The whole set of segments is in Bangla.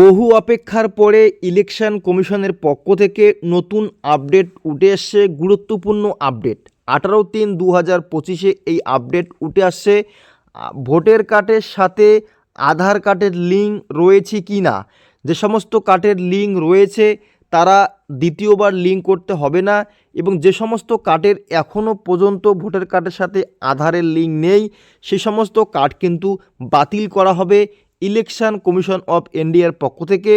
বহু অপেক্ষার পরে ইলেকশন কমিশনের পক্ষ থেকে নতুন আপডেট উঠে আসছে, গুরুত্বপূর্ণ আপডেট। আঠারো তিন দু হাজার পঁচিশে এই আপডেট উঠে আসছে। ভোটের কার্ডের সাথে আধার কার্ডের লিঙ্ক রয়েছে কি না? যে সমস্ত কার্ডের লিঙ্ক রয়েছে, তারা দ্বিতীয়বার লিঙ্ক করতে হবে না এবং যে সমস্ত কার্ডের এখনও পর্যন্ত ভোটার কার্ডের সাথে আধারের লিঙ্ক নেই, সে সমস্ত কার্ড কিন্তু বাতিল করা হবে ইলেকশন কমিশন অফ ইন্ডিয়ার পক্ষ থেকে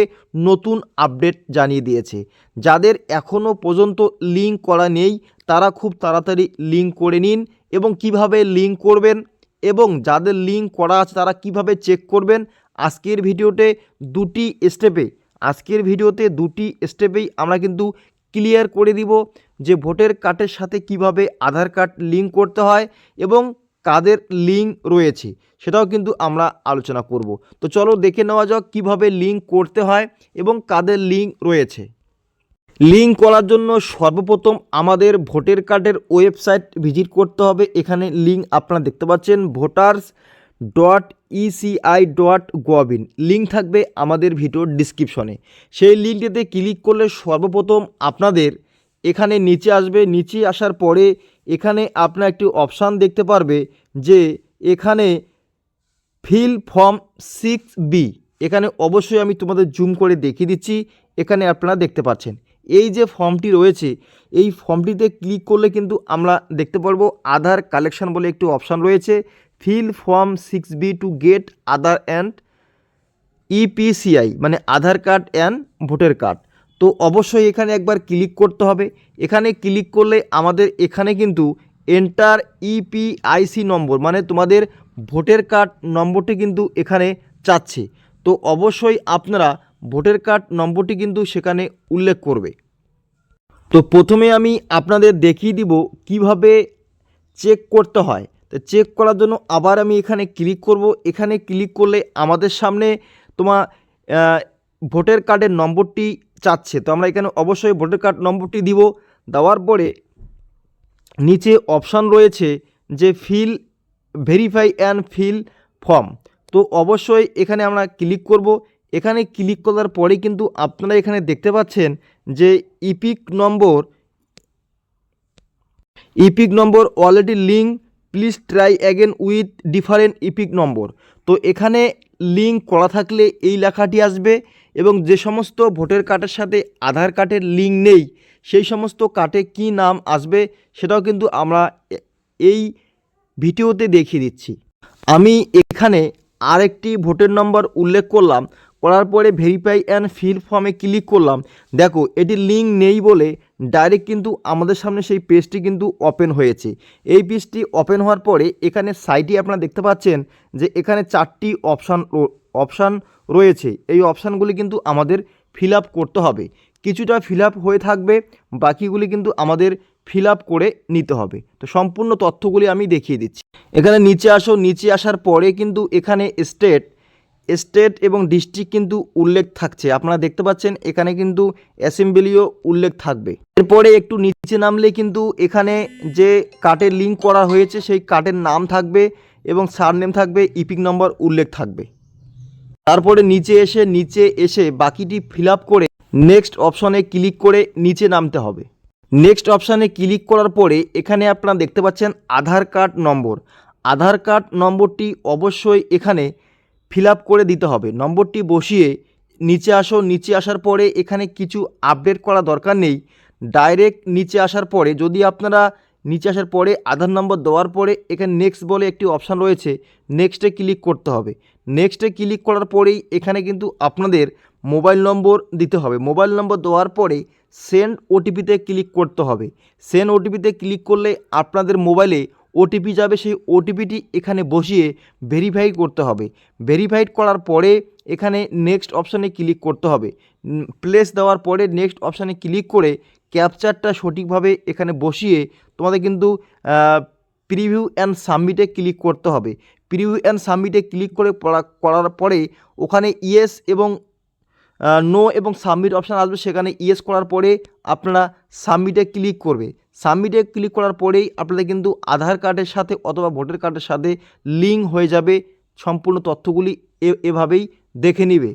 নতুন আপডেট জানিয়ে দিয়েছে। যাদের এখনও পর্যন্ত লিঙ্ক করা নেই, তারা খুব তাড়াতাড়ি লিঙ্ক করে নিন এবং কীভাবে লিঙ্ক করবেন এবং যাদের লিঙ্ক করা আছে, তারা কীভাবে চেক করবেন। আজকের ভিডিওতে দুটি স্টেপে, আজকের ভিডিওতে দুটি স্টেপেই আমরা কিন্তু ক্লিয়ার করে দিব যে ভোটের কার্ডের সাথে কীভাবে আধার কার্ড লিঙ্ক করতে হয় এবং কাদের লিঙ্ক রয়েছে সেটাও কিন্তু আমরা আলোচনা করব। তো চলো দেখে নেওয়া যাক কীভাবে লিঙ্ক করতে হয় এবং কাদের লিঙ্ক রয়েছে। লিঙ্ক করার জন্য সর্বপ্রথম আমাদের ভোটার কার্ডের ওয়েবসাইট ভিজিট করতে হবে। এখানে লিঙ্ক আপনারা দেখতে পাচ্ছেন voters dot ECI dot gov in link থাকবে আমাদের ভিডিওর ডিসক্রিপশনে সেই লিঙ্কটিতে ক্লিক করলে সর্বপ্রথম আপনাদের এখানে নিচে আসবে। নিচে আসার পরে এখানে আপনার একটি অপশান দেখতে পারবে যে এখানে ফিল ফর্ম সিক্স বি এখানে অবশ্যই আমি তোমাদের জুম করে দেখিয়ে দিচ্ছি, এখানে আপনারা দেখতে পাচ্ছেন। এই যে ফর্মটি রয়েছে, এই ফর্মটিতে ক্লিক করলে কিন্তু আমরা দেখতে পারব আধার কালেকশন বলে একটি অপশান রয়েছে। Fill form six B to get Aadhaar and EPCI মানে Aadhaar card and voter card. তো অবশ্যই এখানে একবার ক্লিক করতে হবে। এখানে ক্লিক করলে আমাদের এখানে কিন্তু এন্টার ইপিআইসি নম্বর মানে তোমাদের ভোটার কার্ড নম্বরটি কিন্তু এখানে চাচ্ছে। তো অবশ্যই আপনারা ভোটার কার্ড নম্বরটি কিন্তু সেখানে উল্লেখ করবে। তো প্রথমে আমি আপনাদের দেখিয়ে দিব কীভাবে চেক করতে হয়। তো চেক করার জন্য আবার আমি এখানে ক্লিক করব। এখানে ক্লিক করলে আমাদের সামনে তোমার ভোটার কার্ডের নম্বরটি চাচ্ছে। তো আমরা এখানে অবশ্যই ভোটার কার্ড নম্বরটি দিব। দেওয়ার পরে নিচে অপশান রয়েছে যে fill verify and fill form তো অবশ্যই এখানে আমরা ক্লিক করব। এখানে ক্লিক করার পরে কিন্তু আপনারা এখানে দেখতে পাচ্ছেন যে EPIC number EPIC number already link please try again with different EPIC number তো এখানে লিঙ্ক করা থাকলে এই লেখাটি আসবে এবং যে সমস্ত ভোটার কার্ডের সাথে আধার কার্ডের লিঙ্ক নেই, সেই সমস্ত কার্ডে কী নাম আসবে সেটাও কিন্তু আমরা এই ভিডিওতে দেখিয়ে দিচ্ছি। আমি এখানে আরেকটি ভোটের নম্বর উল্লেখ করলাম। করার পরে ভেরিফাই অ্যান্ড ফিল ফর্মে ক্লিক করলাম। দেখো, এটি লিঙ্ক নেই বলে ডাইরেক্ট কিন্তু আমাদের সামনে সেই পেজটি কিন্তু ওপেন হয়েছে। এই পেজটি ওপেন হওয়ার পরে এখানে সাইটে আপনারা দেখতে পাচ্ছেন যে এখানে চারটি অপশান অপশান রয়েছে। এই অপশানগুলি কিন্তু আমাদের ফিল আপ করতে হবে। কিছুটা ফিল আপ হয়ে থাকবে, বাকিগুলি কিন্তু আমাদের ফিল আপ করে নিতে হবে। তো সম্পূর্ণ তথ্যগুলি আমি দেখিয়ে দিচ্ছি। এখানে নিচে আসো, নিচে আসার পরে কিন্তু এখানে স্টেট স্টেট এবং ডিস্ট্রিক্ট কিন্তু উল্লেখ থাকছে। আপনারা দেখতে পাচ্ছেন, এখানে কিন্তু অ্যাসেম্বলিও উল্লেখ থাকবে। এরপরে একটু নিচে নামলে কিন্তু এখানে যে কার্ডের লিঙ্ক করা হয়েছে, সেই কার্ডের নাম থাকবে এবং সারনেম থাকবে, ইপিক নম্বর উল্লেখ থাকবে। তারপরে নিচে এসে নিচে এসে বাকিটি ফিল করে নেক্সট অপশনে ক্লিক করে নিচে নামতে হবে। নেক্সট অপশানে ক্লিক করার পরে এখানে আপনারা দেখতে পাচ্ছেন আধার কার্ড নম্বর। আধার কার্ড নম্বরটি অবশ্যই এখানে ফিল আপ করে দিতে হবে। নম্বরটি বসিয়ে নিচে আসো। নিচে আসার পরে এখানে কিছু আপডেট করা দরকার নেই। ডাইরেক্ট নিচে আসার পরে, যদি আপনারা নিচে আসার পরে আধার নম্বর দেওয়ার পরে এখানে নেক্সট বলে একটি অপশান রয়েছে নেক্সটে ক্লিক করতে হবে। নেক্সটে ক্লিক করার পরেই এখানে কিন্তু আপনাদের মোবাইল নম্বর দিতে হবে। মোবাইল নম্বর দেওয়ার পরে সেন্ড ওটিপিতে ক্লিক করতে হবে। সেন্ড ওটিপিতে ক্লিক করলে আপনাদের মোবাইলে ওটিপি যাবে, সেই ওটিপিটি এখানে বসিয়ে ভেরিফাই করতে হবে। ভেরিফাইড করার পরে এখানে নেক্সট অপশানে ক্লিক করতে হবে। প্লেস দেওয়ার পরে নেক্সট অপশানে ক্লিক করে ক্যাপচারটা সঠিকভাবে এখানে বসিয়ে তোমাদের কিন্তু প্রিভিউ অ্যান্ড সাবমিটে ক্লিক করতে হবে। প্রিভিউ অ্যান্ড সাবমিটে ক্লিক করে করার পরে ওখানে ইয়েস এবং নো এবং সাবমিট অপশান আসবে। সেখানে ইয়েস করার পরে আপনারা সাবমিটে ক্লিক করবে। সাবমিটে ক্লিক করার পরেই আপনাদের কিন্তু আধার কার্ডের সাথে অথবা ভোটার কার্ডের সাথে লিঙ্ক হয়ে যাবে। সম্পূর্ণ তথ্যগুলি এভাবেই দেখে নিবে।